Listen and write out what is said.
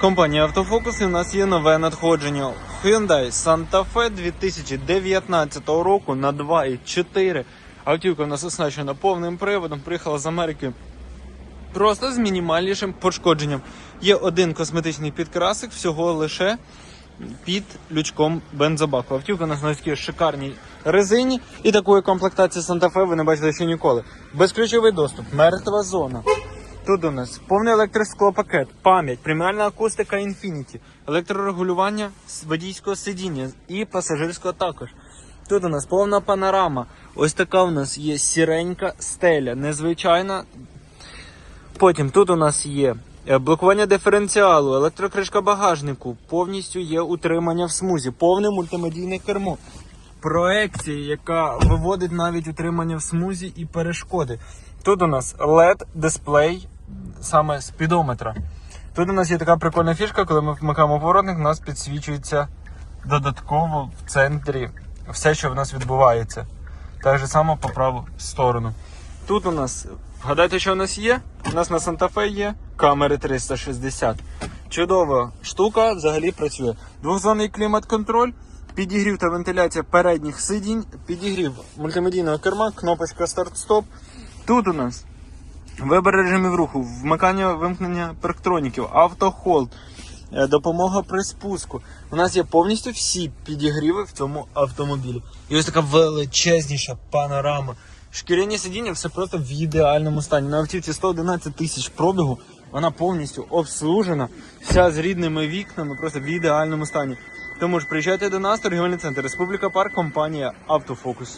Компанія Автофокус і у нас є нове надходження. Hyundai Santa Fe 2019 року на 2,4. Автівка у нас оснащена повним приводом, приїхала з Америки просто з мінімальнішим пошкодженням. Є один косметичний підкрасик, всього лише під лючком бензобаку. Автівка у нас на такій шикарній резині і такої комплектації Santa Fe ви не бачили ще ніколи. Безключовий доступ, мертва зона. Тут у нас повний електросклопакет, пам'ять, преміальна акустика Infinity, електрорегулювання водійського сидіння і пасажирського також. Тут у нас повна панорама. Ось така у нас є сіренька стеля, незвичайна. Потім тут у нас є е, блокування диференціалу, електрокришка багажнику, повністю є утримання в смузі, повне мультимедійне кермо. Проекція, яка виводить навіть утримання в смузі і перешкоди. Тут у нас LED дисплей саме спідометра. Тут у нас є така прикольна фішка, коли ми вмикаємо поворотник, у нас підсвічується додатково в центрі все, що в нас відбувається. Так же само по праву сторону. Тут у нас, вгадайте, що у нас є? У нас на Fe є камери 360. Чудова штука, взагалі працює. Двохзонний клімат-контроль, підігрів та вентиляція передніх сидінь, підігрів мультимедійного керма, кнопочка старт-стоп. Тут у нас Вибір режимів руху, вмикання вимкнення парктроніків, автохолд, е, допомога при спуску. У нас є повністю всі підігріви в цьому автомобілі. І ось така величезніша панорама. Шкіряні сидіння все просто в ідеальному стані. На автівці 111 тисяч пробігу. Вона повністю обслужена, вся з рідними вікнами, просто в ідеальному стані. Тому ж приїжджайте до нас, торгівельний центр Республіка Парк, компанія Автофокус.